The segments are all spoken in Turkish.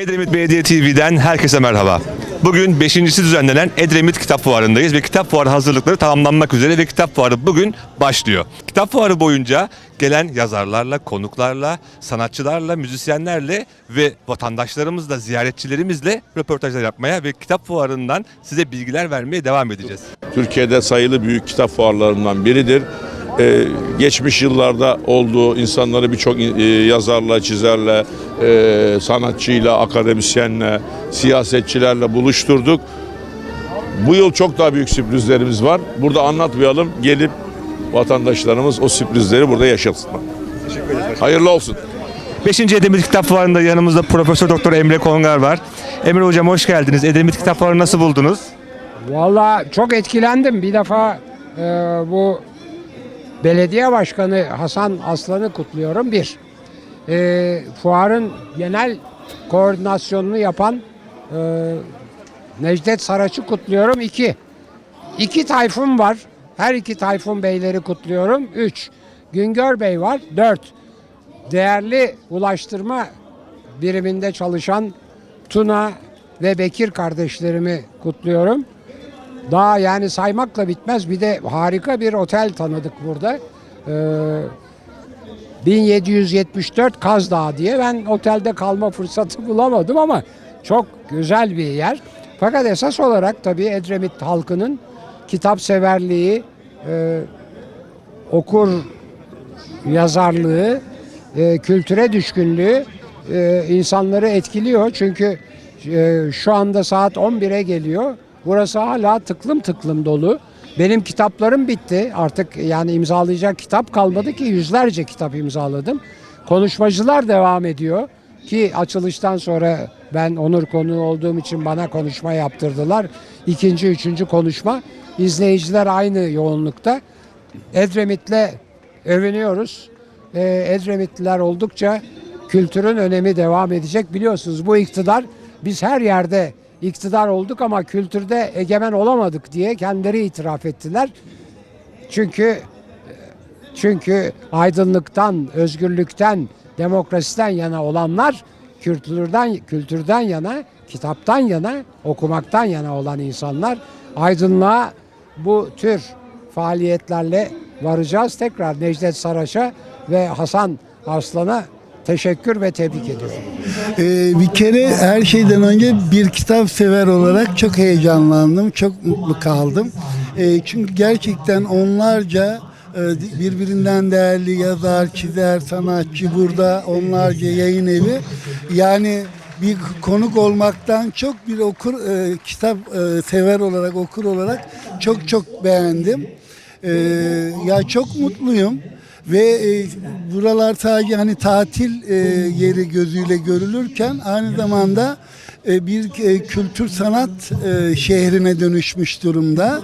Edremit Belediye TV'den herkese merhaba. Bugün 5.si düzenlenen Edremit Kitap Fuarı'ndayız ve kitap fuarı hazırlıkları tamamlanmak üzere ve kitap fuarı bugün başlıyor. Kitap fuarı boyunca gelen yazarlarla, konuklarla, sanatçılarla, müzisyenlerle ve vatandaşlarımızla, ziyaretçilerimizle röportajlar yapmaya ve kitap fuarından size bilgiler vermeye devam edeceğiz. Türkiye'de sayılı büyük kitap fuarlarından biridir. Ee, geçmiş yıllarda olduğu insanları birçok e, yazarla, çizerle, e, sanatçıyla, akademisyenle, siyasetçilerle buluşturduk. Bu yıl çok daha büyük sürprizlerimiz var. Burada anlatmayalım. Gelip vatandaşlarımız o sürprizleri burada yaşasınlar. Hayırlı olsun. 5. Edremit Kitap Fuarı'nda yanımızda Profesör Doktor Emre Kongar var. Emre Hocam hoş geldiniz. Edremit Kitap Fuarı nasıl buldunuz? Valla çok etkilendim. Bir defa e, bu belediye başkanı Hasan Aslan'ı kutluyorum. Bir, e, fuarın genel koordinasyonunu yapan e, Necdet Saraç'ı kutluyorum. İki, iki Tayfun var. Her iki Tayfun Beyleri kutluyorum. Üç, Güngör Bey var. Dört, değerli ulaştırma biriminde çalışan Tuna ve Bekir kardeşlerimi kutluyorum. Daha yani saymakla bitmez. Bir de harika bir otel tanıdık burada. Ee, 1774 Kaz Dağı diye ben otelde kalma fırsatı bulamadım ama çok güzel bir yer. Fakat esas olarak tabii Edremit halkının kitap severliği, e, okur yazarlığı, e, kültüre düşkünlüğü e, insanları etkiliyor. Çünkü e, şu anda saat 11'e geliyor. Burası hala tıklım tıklım dolu. Benim kitaplarım bitti. Artık yani imzalayacak kitap kalmadı ki yüzlerce kitap imzaladım. Konuşmacılar devam ediyor ki açılıştan sonra ben onur konuğu olduğum için bana konuşma yaptırdılar. İkinci, üçüncü konuşma. İzleyiciler aynı yoğunlukta. Edremit'le övünüyoruz. Ee, Edremitliler oldukça kültürün önemi devam edecek. Biliyorsunuz bu iktidar biz her yerde iktidar olduk ama kültürde egemen olamadık diye kendileri itiraf ettiler. Çünkü çünkü aydınlıktan, özgürlükten, demokrasiden yana olanlar kültürden kültürden yana, kitaptan yana, okumaktan yana olan insanlar aydınlığa bu tür faaliyetlerle varacağız. Tekrar Necdet Saraç'a ve Hasan Arslan'a teşekkür ve tebrik ediyorum. Ee, bir kere her şeyden önce bir kitap sever olarak çok heyecanlandım, çok mutlu kaldım. Ee, çünkü gerçekten onlarca e, birbirinden değerli yazar, çizer, sanatçı burada, onlarca yayın evi. Yani bir konuk olmaktan çok bir okur, e, kitap e, sever olarak, okur olarak çok çok beğendim. Ee, ya çok mutluyum ve e, buralar sadece hani tatil e, yeri gözüyle görülürken aynı zamanda e, bir e, kültür sanat e, şehrine dönüşmüş durumda.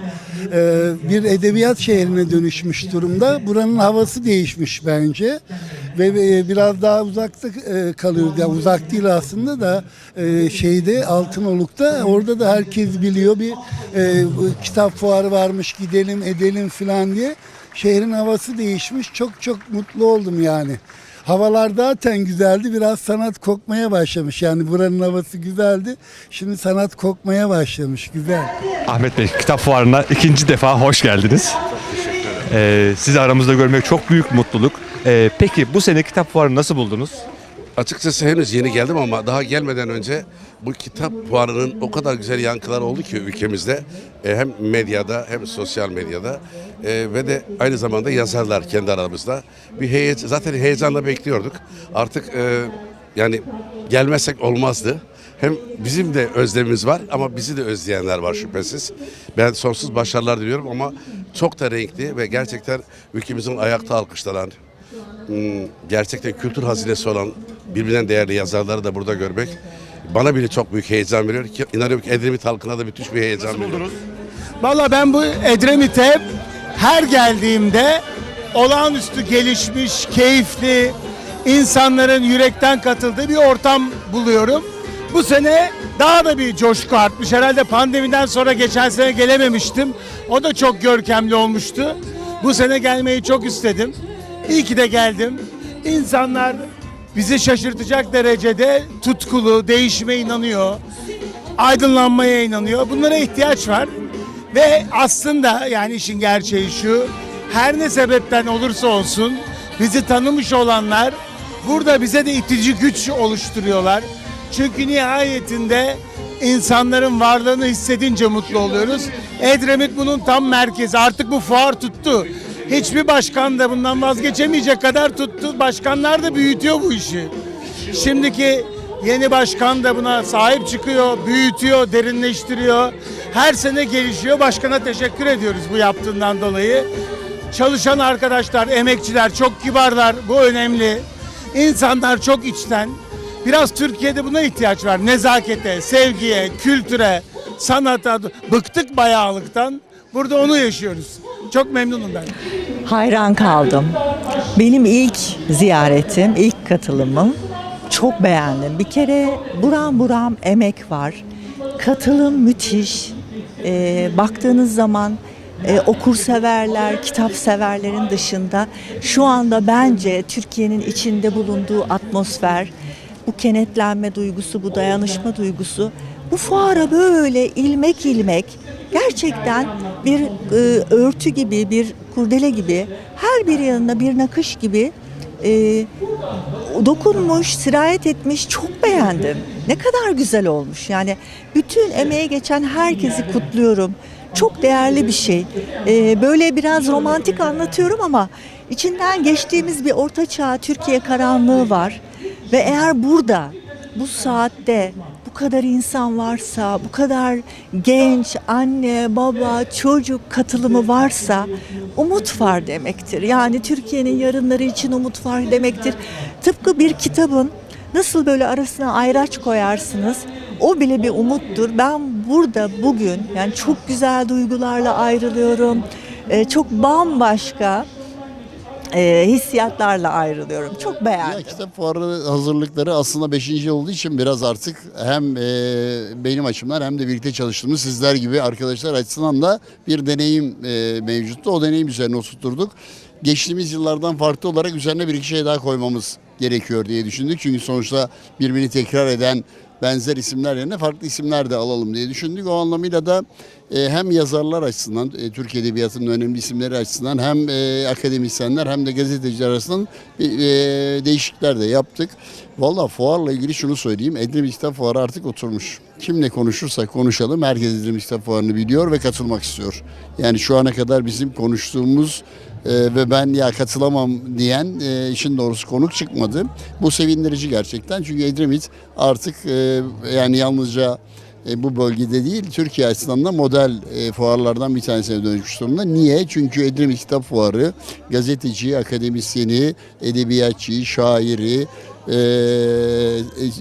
E, bir edebiyat şehrine dönüşmüş durumda. Buranın havası değişmiş bence ve e, biraz daha uzakta e, kalıyor. Yani uzak değil aslında da e, şeyde Altınoluk'ta orada da herkes biliyor bir e, kitap fuarı varmış gidelim edelim filan diye. Şehrin havası değişmiş. Çok çok mutlu oldum yani. Havalar zaten güzeldi. Biraz sanat kokmaya başlamış. Yani buranın havası güzeldi. Şimdi sanat kokmaya başlamış. Güzel. Ahmet Bey kitap fuarına ikinci defa hoş geldiniz. Ee, sizi aramızda görmek çok büyük mutluluk. Ee, peki bu sene kitap fuarını nasıl buldunuz? Açıkçası henüz yeni geldim ama daha gelmeden önce bu kitap fuarının o kadar güzel yankılar oldu ki ülkemizde E, hem medyada hem sosyal medyada E, ve de aynı zamanda yazarlar kendi aramızda bir heyecan zaten heyecanla bekliyorduk artık e, yani gelmezsek olmazdı. Hem bizim de özlemimiz var ama bizi de özleyenler var şüphesiz. Ben sonsuz başarılar diliyorum ama çok da renkli ve gerçekten ülkemizin ayakta alkışlanan, gerçekten kültür hazinesi olan birbirinden değerli yazarları da burada görmek bana bile çok büyük heyecan veriyor. Ki, inanıyorum ki Edremit halkına da müthiş bir heyecan veriyor. Valla ben bu Edremit'e her geldiğimde olağanüstü gelişmiş, keyifli, insanların yürekten katıldığı bir ortam buluyorum. Bu sene daha da bir coşku artmış. Herhalde pandemiden sonra geçen sene gelememiştim. O da çok görkemli olmuştu. Bu sene gelmeyi çok istedim. İyi ki de geldim. İnsanlar bizi şaşırtacak derecede tutkulu, değişime inanıyor, aydınlanmaya inanıyor. Bunlara ihtiyaç var. Ve aslında yani işin gerçeği şu, her ne sebepten olursa olsun bizi tanımış olanlar burada bize de itici güç oluşturuyorlar. Çünkü nihayetinde insanların varlığını hissedince mutlu oluyoruz. Edremit bunun tam merkezi. Artık bu fuar tuttu. Hiçbir başkan da bundan vazgeçemeyecek kadar tuttu. Başkanlar da büyütüyor bu işi. Şimdiki yeni başkan da buna sahip çıkıyor, büyütüyor, derinleştiriyor. Her sene gelişiyor. Başkana teşekkür ediyoruz bu yaptığından dolayı. Çalışan arkadaşlar, emekçiler çok kibarlar. Bu önemli. İnsanlar çok içten. Biraz Türkiye'de buna ihtiyaç var. Nezakete, sevgiye, kültüre, sanata. Bıktık bayağılıktan. Burada onu yaşıyoruz. Çok memnunum ben. Hayran kaldım. Benim ilk ziyaretim, ilk katılımım. Çok beğendim. Bir kere buram buram emek var. Katılım müthiş. Ee, baktığınız zaman e, okur severler, kitap severlerin dışında şu anda bence Türkiye'nin içinde bulunduğu atmosfer, bu kenetlenme duygusu, bu dayanışma duygusu bu fuara böyle ilmek ilmek gerçekten bir e, örtü gibi, bir kurdele gibi her bir yanına bir nakış gibi e, dokunmuş, sirayet etmiş. Çok beğendim. Ne kadar güzel olmuş. Yani bütün emeğe geçen herkesi kutluyorum. Çok değerli bir şey. E, böyle biraz romantik anlatıyorum ama içinden geçtiğimiz bir ortaçağ Türkiye karanlığı var. Ve eğer burada bu saatte kadar insan varsa, bu kadar genç, anne, baba, çocuk katılımı varsa umut var demektir. Yani Türkiye'nin yarınları için umut var demektir. Tıpkı bir kitabın nasıl böyle arasına ayraç koyarsınız o bile bir umuttur. Ben burada bugün yani çok güzel duygularla ayrılıyorum. Ee, çok bambaşka e, hissiyatlarla ayrılıyorum. Çok Ya beğendim. kitap fuarı hazırlıkları aslında 5. yıl olduğu için biraz artık hem e, benim açımdan hem de birlikte çalıştığımız sizler gibi arkadaşlar açısından da bir deneyim e, mevcuttu. O deneyim üzerine oturtturduk. Geçtiğimiz yıllardan farklı olarak üzerine bir iki şey daha koymamız gerekiyor diye düşündük. Çünkü sonuçta birbirini tekrar eden benzer isimler yerine farklı isimler de alalım diye düşündük. O anlamıyla da e, hem yazarlar açısından, e, Türk Edebiyatı'nın önemli isimleri açısından hem e, akademisyenler hem de gazeteciler arasından e, değişiklikler de yaptık. Valla fuarla ilgili şunu söyleyeyim. Edremit Kitap Fuarı artık oturmuş. Kimle konuşursak konuşalım herkes Edremit Kitap Fuarı'nı biliyor ve katılmak istiyor. Yani şu ana kadar bizim konuştuğumuz e, ve ben ya katılamam diyen e, işin doğrusu konuk çıkmadı. Bu sevindirici gerçekten çünkü Edremit artık e, yani yalnızca e, bu bölgede değil Türkiye açısından da model e, fuarlardan bir tanesine dönüşmüş durumda. Niye? Çünkü Edremit Kitap Fuarı gazeteci, akademisyeni, edebiyatçıyı, şairi, e,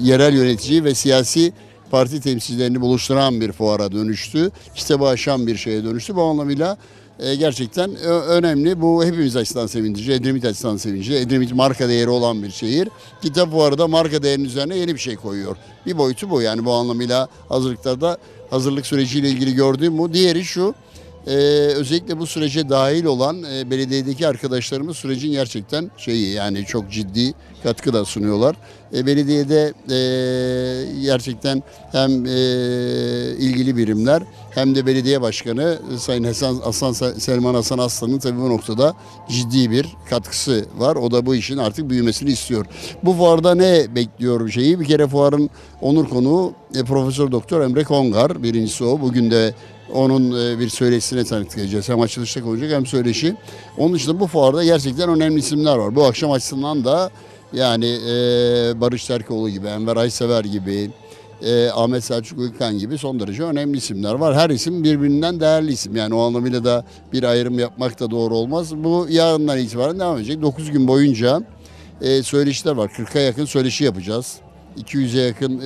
yerel yönetici ve siyasi parti temsilcilerini buluşturan bir fuara dönüştü. Kitabı aşan bir şeye dönüştü. Bu anlamıyla e, gerçekten ö- önemli. Bu hepimiz açısından sevindirici, Edremit açısından sevindirici. Edremit marka değeri olan bir şehir. Kitap fuarı da marka değerinin üzerine yeni bir şey koyuyor. Bir boyutu bu yani bu anlamıyla hazırlıklarda hazırlık süreciyle ilgili gördüğüm bu. Diğeri şu, ee, özellikle bu sürece dahil olan e, belediyedeki arkadaşlarımız sürecin gerçekten şeyi yani çok ciddi katkı da sunuyorlar. E, belediyede e, gerçekten hem e, ilgili birimler hem de belediye başkanı Sayın Hasan, Hasan Selman Hasan Aslan'ın tabii bu noktada ciddi bir katkısı var. O da bu işin artık büyümesini istiyor. Bu fuarda ne bekliyor şeyi? Bir kere fuarın onur konuğu e, Profesör Doktor Emre Kongar. Birincisi o. Bugün de onun e, bir söyleşisine tanıklık edeceğiz. Hem açılışta konuşacak hem söyleşi. Onun dışında bu fuarda gerçekten önemli isimler var. Bu akşam açısından da yani e, Barış Terkoğlu gibi, Enver Aysever gibi, e, Ahmet Selçuk Uykan gibi son derece önemli isimler var. Her isim birbirinden değerli isim. Yani o anlamıyla da bir ayrım yapmak da doğru olmaz. Bu yarından itibaren devam edecek. 9 gün boyunca söyleşiler var. 40'a yakın söyleşi yapacağız. 200'e yakın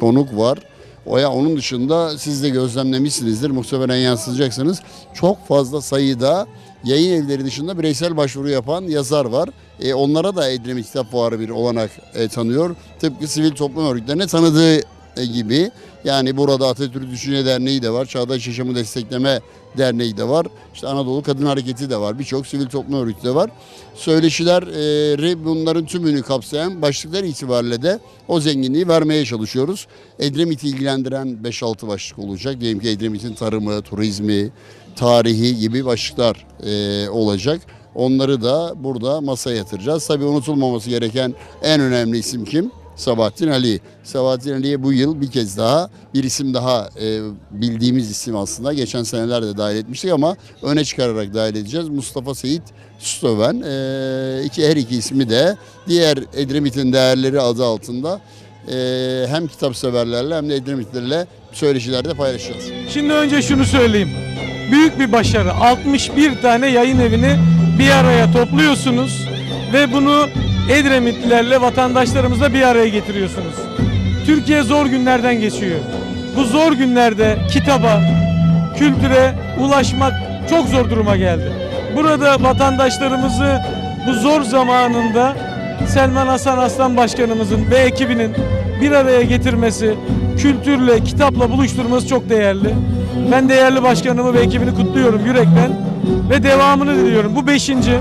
konuk var. O ya onun dışında siz de gözlemlemişsinizdir. Muhtemelen yansıtacaksınız. Çok fazla sayıda yayın evleri dışında bireysel başvuru yapan yazar var. E, onlara da Edremit Kitap Fuarı bir olanak e, tanıyor. Tıpkı sivil toplum örgütlerine tanıdığı e, gibi. Yani burada Atatürk Düşünce Derneği de var. Çağdaş Yaşamı Destekleme Derneği de var. İşte Anadolu Kadın Hareketi de var. Birçok sivil toplum örgütü de var. Söyleşileri bunların tümünü kapsayan başlıklar itibariyle de o zenginliği vermeye çalışıyoruz. Edremit'i ilgilendiren 5-6 başlık olacak. Diyelim ki Edremit'in tarımı, turizmi, tarihi gibi başlıklar e, olacak. Onları da burada masaya yatıracağız. Tabii unutulmaması gereken en önemli isim kim? Sabahattin Ali. Sabahattin Ali'ye bu yıl bir kez daha bir isim daha e, bildiğimiz isim aslında. Geçen senelerde dahil etmiştik ama öne çıkararak dahil edeceğiz. Mustafa Seyit Stoven. E, iki, her iki ismi de diğer Edremit'in değerleri adı altında e, hem kitap severlerle hem de Edremitlerle söyleşilerde paylaşacağız. Şimdi önce şunu söyleyeyim. Büyük bir başarı. 61 tane yayın evini bir araya topluyorsunuz ve bunu Edremitlilerle vatandaşlarımızla bir araya getiriyorsunuz. Türkiye zor günlerden geçiyor. Bu zor günlerde kitaba, kültüre ulaşmak çok zor duruma geldi. Burada vatandaşlarımızı bu zor zamanında Selman Hasan Aslan Başkanımızın ve ekibinin bir araya getirmesi, kültürle, kitapla buluşturması çok değerli. Ben değerli başkanımı ve ekibini kutluyorum yürekten ve devamını diliyorum. Bu beşinci.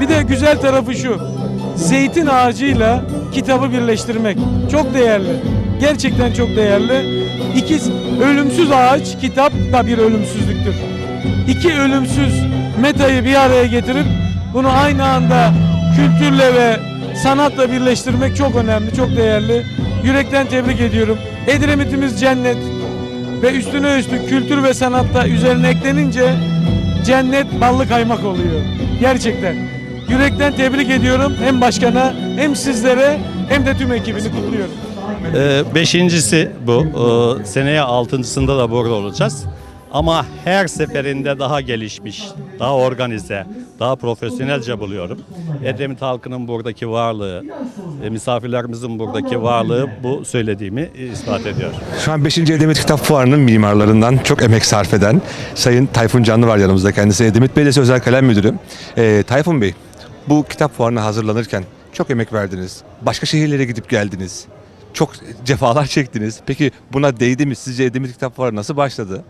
Bir de güzel tarafı şu. Zeytin ağacıyla kitabı birleştirmek. Çok değerli. Gerçekten çok değerli. İkiz ölümsüz ağaç, kitap da bir ölümsüzlüktür. İki ölümsüz metayı bir araya getirip bunu aynı anda kültürle ve sanatla birleştirmek çok önemli, çok değerli. Yürekten tebrik ediyorum. Edremit'imiz cennet ve üstüne üstlük kültür ve sanatta üzerine eklenince cennet ballı kaymak oluyor. Gerçekten. Yürekten tebrik ediyorum hem başkana hem sizlere hem de tüm ekibini kutluyorum. Ee, beşincisi bu. Ee, seneye altıncısında da burada olacağız. Ama her seferinde daha gelişmiş, daha organize, daha profesyonelce buluyorum. Edremit halkının buradaki varlığı, e, misafirlerimizin buradaki varlığı bu söylediğimi ispat ediyor. Şu an 5. Edremit Kitap Fuarı'nın mimarlarından çok emek sarf eden Sayın Tayfun Canlı var yanımızda. Kendisi Edremit Belediyesi Özel Kalem Müdürü. Ee, Tayfun Bey, bu kitap fuarına hazırlanırken çok emek verdiniz. Başka şehirlere gidip geldiniz. Çok cefalar çektiniz. Peki buna değdi mi? Sizce Edremit Kitap Fuarı nasıl başladı?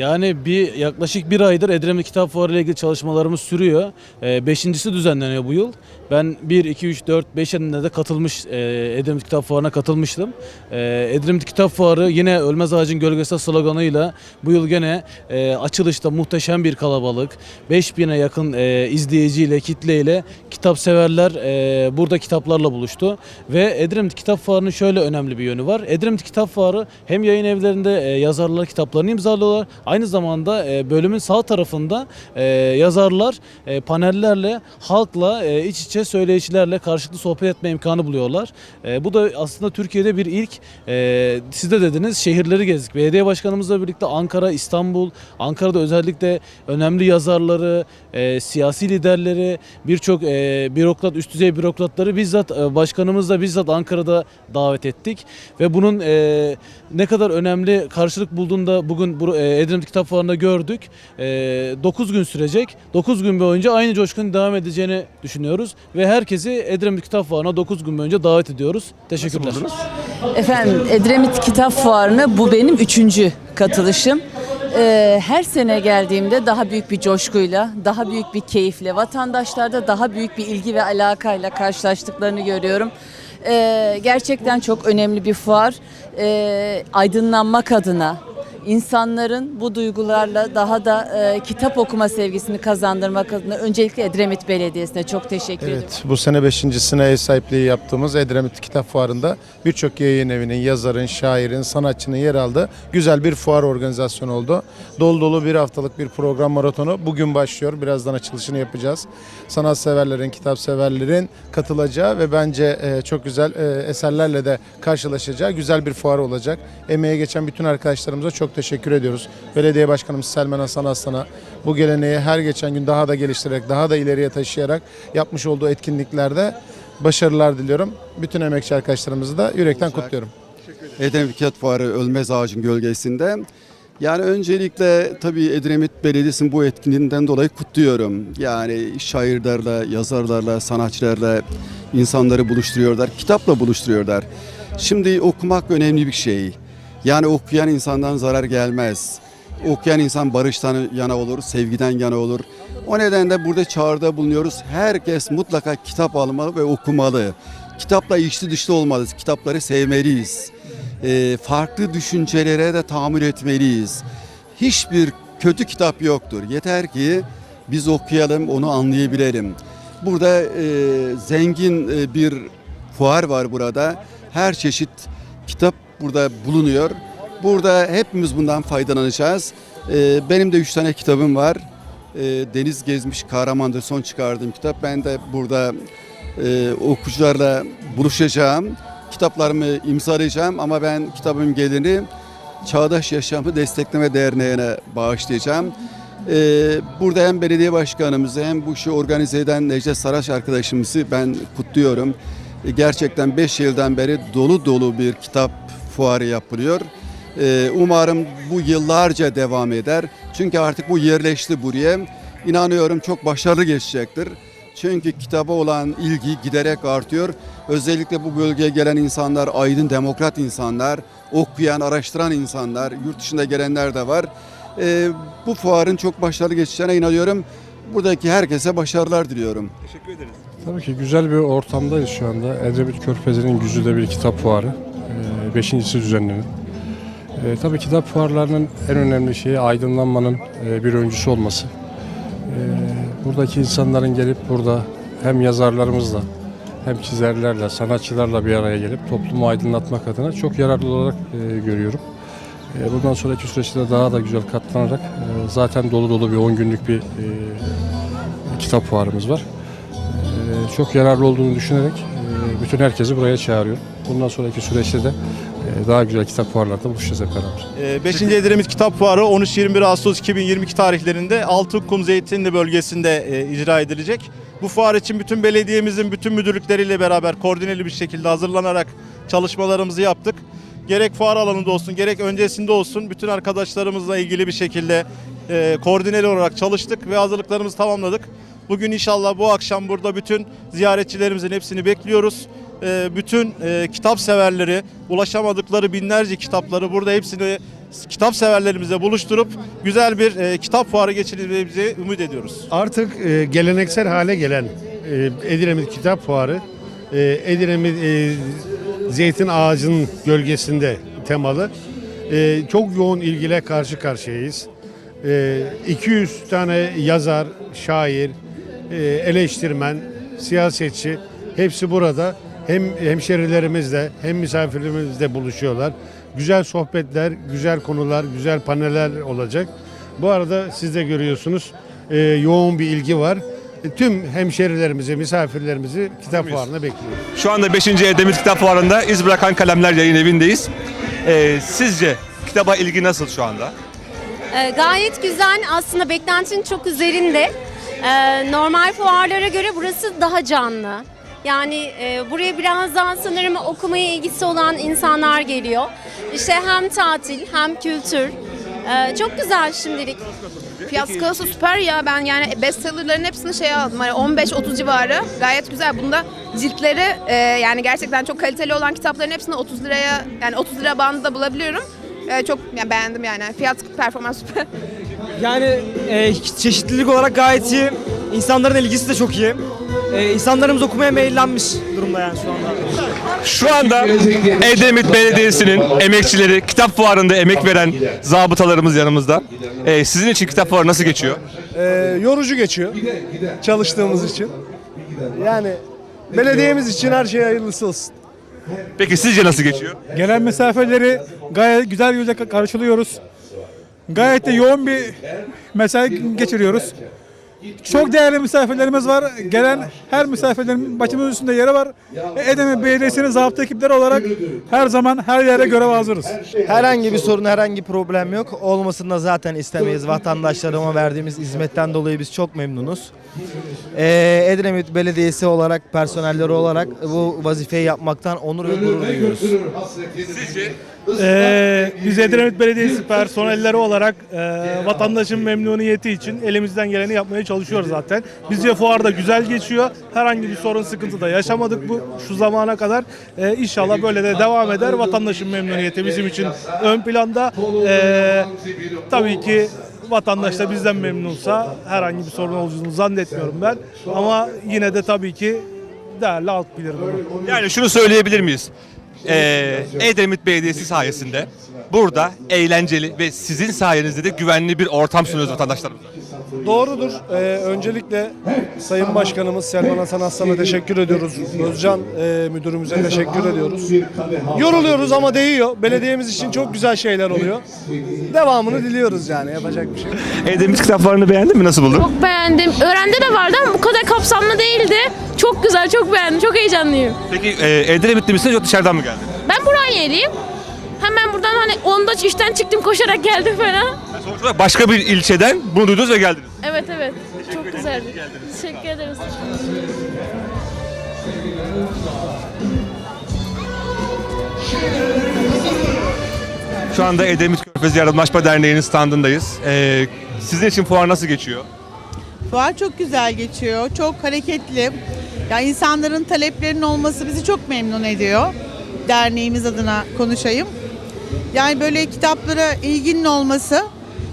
Yani bir yaklaşık bir aydır Edremit Kitap Fuarı ile ilgili çalışmalarımız sürüyor. Ee, beşincisi düzenleniyor bu yıl. Ben 1, 2, 3, 4, 5 de katılmış e, Edremit Kitap Fuarı'na katılmıştım. E, Edremit Kitap Fuarı yine Ölmez Ağacın Gölgesi sloganıyla bu yıl gene e, açılışta muhteşem bir kalabalık. 5000'e yakın e, izleyiciyle, kitleyle kitap severler e, burada kitaplarla buluştu. Ve Edremit Kitap Fuarı'nın şöyle önemli bir yönü var. Edremit Kitap Fuarı hem yayın evlerinde e, yazarlar kitaplarını imzalıyorlar. Aynı zamanda e, bölümün sağ tarafında e, yazarlar e, panellerle halkla iç içe söyleşilerle karşılıklı sohbet etme imkanı buluyorlar. Bu da aslında Türkiye'de bir ilk. Siz de dediniz şehirleri gezdik. Belediye başkanımızla birlikte Ankara, İstanbul, Ankara'da özellikle önemli yazarları, siyasi liderleri, birçok bürokrat, üst düzey bürokratları bizzat başkanımızla bizzat Ankara'da davet ettik ve bunun ne kadar önemli karşılık bulduğunu da bugün bu Edremit Kitap Fuarı'nda gördük. E, 9 gün sürecek. 9 gün boyunca aynı coşkunun devam edeceğini düşünüyoruz ve herkesi Edremit Kitap Fuarı'na 9 gün boyunca davet ediyoruz. Teşekkürler. Efendim Edremit Kitap Fuarı'na bu benim üçüncü katılışım. Ee, her sene geldiğimde daha büyük bir coşkuyla, daha büyük bir keyifle, vatandaşlarda daha büyük bir ilgi ve alakayla karşılaştıklarını görüyorum. Ee, gerçekten çok önemli bir fuar. Ee, aydınlanmak adına, insanların bu duygularla daha da e, kitap okuma sevgisini kazandırmak adına öncelikle Edremit Belediyesi'ne çok teşekkür. Evet, bu sene beşincisine ev sahipliği yaptığımız Edremit Kitap Fuarı'nda birçok yayın evinin, yazarın, şairin, sanatçının yer aldığı güzel bir fuar organizasyonu oldu. Dolu dolu bir haftalık bir program maratonu bugün başlıyor. Birazdan açılışını yapacağız. Sanatseverlerin, kitap severlerin katılacağı ve bence e, çok güzel e, eserlerle de karşılaşacağı güzel bir fuar olacak. Emeğe geçen bütün arkadaşlarımıza çok teşekkür ediyoruz. Belediye Başkanımız Selman Hasan Aslan'a bu geleneği her geçen gün daha da geliştirerek, daha da ileriye taşıyarak yapmış olduğu etkinliklerde başarılar diliyorum. Bütün emekçi arkadaşlarımızı da yürekten kutluyorum. Edremit Fuarı Ölmez Ağacın Gölgesi'nde. Yani öncelikle tabii Edremit Belediyesi'nin bu etkinliğinden dolayı kutluyorum. Yani şairlerle, yazarlarla, sanatçılarla insanları buluşturuyorlar, kitapla buluşturuyorlar. Şimdi okumak önemli bir şey. Yani okuyan insandan zarar gelmez. Okuyan insan barıştan yana olur, sevgiden yana olur. O nedenle burada çağrıda bulunuyoruz. Herkes mutlaka kitap almalı ve okumalı. Kitapla içli dışlı olmalı. Kitapları sevmeliyiz. Ee, farklı düşüncelere de tahammül etmeliyiz. Hiçbir kötü kitap yoktur. Yeter ki biz okuyalım, onu anlayabilelim. Burada e, zengin e, bir fuar var burada. Her çeşit kitap burada bulunuyor. Burada hepimiz bundan faydalanacağız. E, benim de üç tane kitabım var. E, Deniz Gezmiş Kahraman'da son çıkardığım kitap. Ben de burada e, okuyucularla buluşacağım. Kitaplarımı imzalayacağım ama ben kitabın gelirini Çağdaş Yaşamı Destekleme Derneği'ne bağışlayacağım. Ee, burada hem belediye başkanımızı hem bu işi organize eden Necdet Saraç arkadaşımızı ben kutluyorum. Ee, gerçekten 5 yıldan beri dolu dolu bir kitap fuarı yapılıyor. Ee, umarım bu yıllarca devam eder. Çünkü artık bu yerleşti buraya. İnanıyorum çok başarılı geçecektir. Çünkü kitaba olan ilgi giderek artıyor. Özellikle bu bölgeye gelen insanlar aydın demokrat insanlar, okuyan, araştıran insanlar, yurt dışında gelenler de var. Ee, bu fuarın çok başarılı geçeceğine inanıyorum. Buradaki herkese başarılar diliyorum. Teşekkür ederiz. Tabii ki güzel bir ortamdayız şu anda. Edremit Körfezi'nin güzide bir kitap fuarı. Beşincisi düzenleniyor. Ee, tabii kitap fuarlarının en önemli şeyi aydınlanmanın e, bir öncüsü olması. Ee, buradaki insanların gelip burada hem yazarlarımızla hem çizerlerle, sanatçılarla bir araya gelip toplumu aydınlatmak adına çok yararlı olarak e, görüyorum. E, bundan sonraki süreçte daha da güzel katlanarak e, zaten dolu dolu bir 10 günlük bir e, kitap fuarımız var. Ee, çok yararlı olduğunu düşünerek e, bütün herkesi buraya çağırıyorum. Bundan sonraki süreçte de e, daha güzel kitap fuarlarda buluşacağız hep beraber. 5. Edremit Kitap Fuarı 13-21 Ağustos 2022 tarihlerinde Altınkum Zeytinli bölgesinde e, icra edilecek. Bu fuar için bütün belediyemizin bütün müdürlükleriyle beraber koordineli bir şekilde hazırlanarak çalışmalarımızı yaptık. Gerek fuar alanında olsun gerek öncesinde olsun bütün arkadaşlarımızla ilgili bir şekilde e, koordineli olarak çalıştık ve hazırlıklarımızı tamamladık. Bugün inşallah bu akşam burada bütün ziyaretçilerimizin hepsini bekliyoruz. E, bütün e, kitap severleri ulaşamadıkları binlerce kitapları burada hepsini kitap severlerimize buluşturup güzel bir e, kitap fuarı geçireceğimizi ümit ediyoruz. Artık e, geleneksel hale gelen e, Kitap Fuarı, e, Zeytin Ağacı'nın gölgesinde temalı. Çok yoğun ilgile karşı karşıyayız. E, 200 tane yazar, şair, eleştirmen, siyasetçi hepsi burada. Hem hemşerilerimizle hem misafirlerimizle buluşuyorlar. Güzel sohbetler, güzel konular, güzel paneller olacak. Bu arada siz de görüyorsunuz e, yoğun bir ilgi var. E, tüm hemşerilerimizi, misafirlerimizi kitap fuarına bekliyoruz. Şu anda 5. Edremit Kitap Fuarı'nda İz Bırakan Kalemler yayın evindeyiz. Ee, sizce kitaba ilgi nasıl şu anda? Ee, gayet güzel. Aslında beklentinin çok üzerinde. Ee, normal fuarlara göre burası daha canlı. Yani e, buraya biraz daha sanırım okumaya ilgisi olan insanlar geliyor. İşte hem tatil hem kültür. Ee, çok güzel şimdilik. Fiyat skalası süper ya. Ben yani bestsellerlerin hepsini şey aldım. Hani 15-30 civarı. Gayet güzel. Bunda ciltleri e, yani gerçekten çok kaliteli olan kitapların hepsini 30 liraya yani 30 lira bandında bulabiliyorum. E, çok yani beğendim yani. Fiyat performans süper. Yani e, çeşitlilik olarak gayet iyi. İnsanların ilgisi de çok iyi. E, insanlarımız okumaya meyillenmiş durumda yani şu anda. Şu anda Edremit Belediyesi'nin emekçileri kitap fuarında emek veren zabıtalarımız yanımızda. Ee, sizin için kitap fuarı nasıl geçiyor? Ee, yorucu geçiyor çalıştığımız için. Yani belediyemiz için her şey hayırlısı olsun. Peki sizce nasıl geçiyor? Gelen mesafeleri gayet güzel güzel karşılıyoruz. Gayet de yoğun bir mesai geçiriyoruz. Çok değerli misafirlerimiz var. Gelen her misafirlerin başımızın üstünde yeri var. Edemir Belediyesi'nin zabıta ekipleri olarak her zaman her yere görev hazırız. Herhangi bir sorun, herhangi bir problem yok. Olmasını da zaten istemeyiz. Vatandaşlarıma verdiğimiz hizmetten dolayı biz çok memnunuz. E, Edremit Belediyesi olarak, personelleri olarak bu vazifeyi yapmaktan onur ve gurur duyuyoruz. Ee, biz Edremit Belediyesi personelleri olarak e, vatandaşın memnuniyeti için elimizden geleni yapmaya çalışıyoruz. zaten. Bizce fuar da güzel geçiyor. Herhangi bir sorun sıkıntı da yaşamadık bu şu zamana kadar. Ee, inşallah böyle de devam eder. Vatandaşın memnuniyeti bizim için ön planda. Ee, tabii ki vatandaş da bizden memnunsa herhangi bir sorun olduğunu zannetmiyorum ben. Ama yine de tabii ki değerli halk bilir bunu. Yani şunu söyleyebilir miyiz? Ee, Edremit Belediyesi sayesinde burada eğlenceli ve sizin sayenizde de güvenli bir ortam sunuyoruz vatandaşlarımıza. Doğrudur. Ee, öncelikle Sayın Başkanımız Selman Hasan Aslan'a teşekkür ediyoruz. Özcan e, müdürümüze teşekkür ediyoruz. Yoruluyoruz ama değiyor. Belediyemiz için çok güzel şeyler oluyor. Devamını diliyoruz yani yapacak bir şey. yok. Edremit kitaplarını beğendin mi? Nasıl buldun? Çok beğendim. Öğrende de vardı ama bu kadar kapsamlı değildi. Çok güzel, çok beğendim. Çok heyecanlıyım. Peki e, Edremitli misin yoksa dışarıdan mı geldin? Ben Burhaniye'liyim. Buradan hani onda işten çıktım koşarak geldim falan. Sonuç olarak başka bir ilçeden bunu duydunuz ve geldiniz. Evet evet. Çok güzeldi. Teşekkür ederiz. Şu anda Edremit Körfezi Yardımlaşma Derneği'nin standındayız. Ee, sizin için fuar nasıl geçiyor? Fuar çok güzel geçiyor, çok hareketli. Ya insanların taleplerinin olması bizi çok memnun ediyor. Derneğimiz adına konuşayım. Yani böyle kitaplara ilginin olması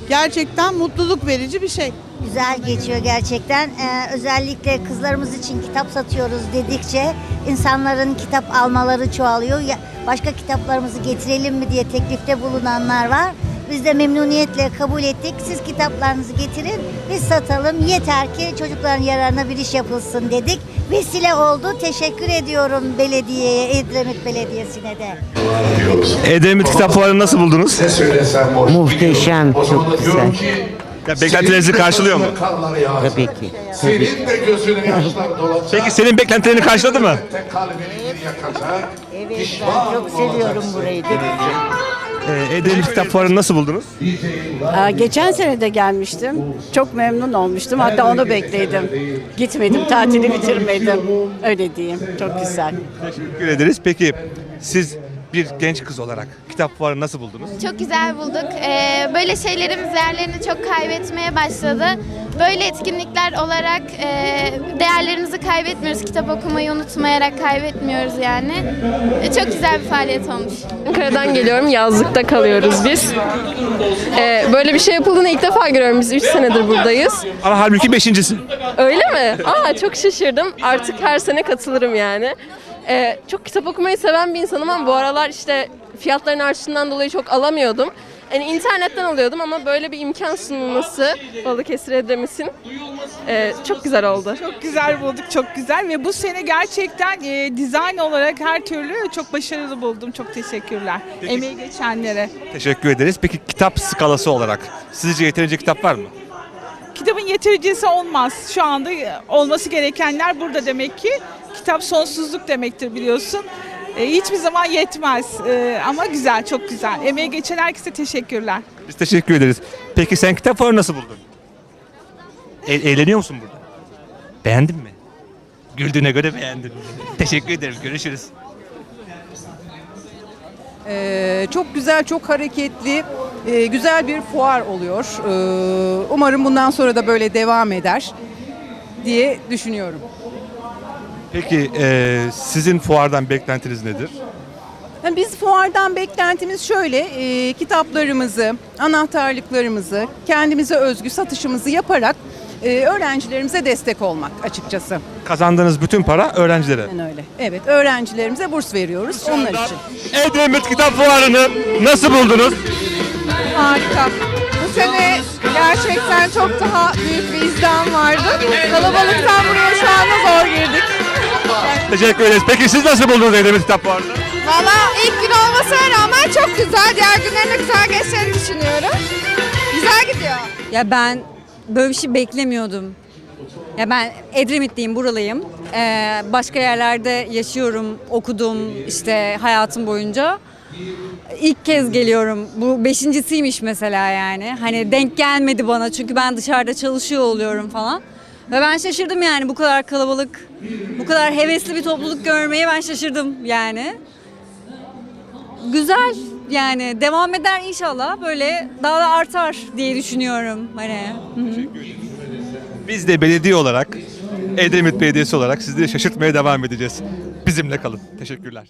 gerçekten mutluluk verici bir şey. Güzel geçiyor gerçekten. Ee, özellikle kızlarımız için kitap satıyoruz dedikçe insanların kitap almaları çoğalıyor. Ya, başka kitaplarımızı getirelim mi diye teklifte bulunanlar var. Biz de memnuniyetle kabul ettik. Siz kitaplarınızı getirin, biz satalım. Yeter ki çocukların yararına bir iş yapılsın dedik. Vesile oldu. Teşekkür ediyorum belediyeye, Edremit Belediyesi'ne de. Edremit kitap fuarını nasıl buldunuz? Muhteşem, çok güzel. Ya beklentilerinizi karşılıyor mu? Tabii ki. Tabii ki. Peki senin beklentilerini karşıladı mı? Evet, ben çok seviyorum burayı. Ee, Edremit kitap fuarını nasıl buldunuz? Aa, Geçen sene de gelmiştim. Çok memnun olmuştum. Hatta onu bekledim. Gitmedim, tatili bitirmedim. Öyle diyeyim. Çok güzel. Teşekkür ederiz. Peki siz bir genç kız olarak kitap fuarını nasıl buldunuz? Çok güzel bulduk. Ee, böyle şeylerimiz değerlerini çok kaybetmeye başladı. Böyle etkinlikler olarak e, değerlerimizi kaybetmiyoruz. Kitap okumayı unutmayarak kaybetmiyoruz yani. E, çok güzel bir faaliyet olmuş. Ankara'dan geliyorum. Yazlıkta kalıyoruz biz. Ee, böyle bir şey yapıldığını ilk defa görüyorum. Biz 3 senedir buradayız. Ama halbuki beşincisi. Öyle mi? Aa çok şaşırdım. Artık her sene katılırım yani. Ee, çok kitap okumayı seven bir insanım ama bu aralar işte fiyatların artışından dolayı çok alamıyordum. Yani internetten alıyordum ama böyle bir imkan sunulması Balıkesir Edremit'in ee, çok güzel oldu. Çok güzel bulduk, çok güzel ve bu sene gerçekten e, dizayn olarak her türlü çok başarılı buldum. Çok teşekkürler. Emeği geçenlere. Teşekkür ederiz. Peki kitap skalası olarak sizce yeterince kitap var mı? Kitabın yetericisi olmaz. Şu anda e, olması gerekenler burada demek ki. Kitap sonsuzluk demektir biliyorsun. E, hiçbir zaman yetmez E, ama güzel, çok güzel. Emeği geçen herkese teşekkürler. Biz teşekkür ederiz. Peki sen kitap fuarını nasıl buldun? E- eğleniyor musun burada? Beğendin mi? Güldüğüne göre beğendin. teşekkür ederim. Görüşürüz. Ee, çok güzel, çok hareketli, e, güzel bir fuar oluyor. Ee, umarım bundan sonra da böyle devam eder diye düşünüyorum. Peki e, sizin fuardan beklentiniz nedir? Yani biz fuardan beklentimiz şöyle, e, kitaplarımızı, anahtarlıklarımızı, kendimize özgü satışımızı yaparak e, öğrencilerimize destek olmak açıkçası. Kazandığınız bütün para öğrencilere. Aynen öyle. Evet, öğrencilerimize burs veriyoruz onlar için. Edremit Kitap Fuarı'nı nasıl buldunuz? Harika. Bu sene gerçekten çok daha büyük bir izdiham vardı. Kalabalıktan buraya şu anda zor girdik. Teşekkür ederiz. Peki siz nasıl buldunuz Edremit Kitap Fuarı'nı? Valla ilk gün olmasına rağmen çok güzel. Diğer günlerin de güzel geçeceğini düşünüyorum. Güzel gidiyor. Ya ben böyle bir şey beklemiyordum. Ya ben Edremit'teyim, buralıyım. Ee, başka yerlerde yaşıyorum, okudum işte hayatım boyunca. İlk kez geliyorum. Bu beşincisiymiş mesela yani. Hani denk gelmedi bana çünkü ben dışarıda çalışıyor oluyorum falan. Ve ben şaşırdım yani bu kadar kalabalık, bu kadar hevesli bir topluluk görmeye ben şaşırdım yani. Güzel yani devam eder inşallah böyle daha da artar diye düşünüyorum hani. Biz de belediye olarak, Edremit Belediyesi olarak sizleri şaşırtmaya devam edeceğiz. Bizimle kalın. Teşekkürler.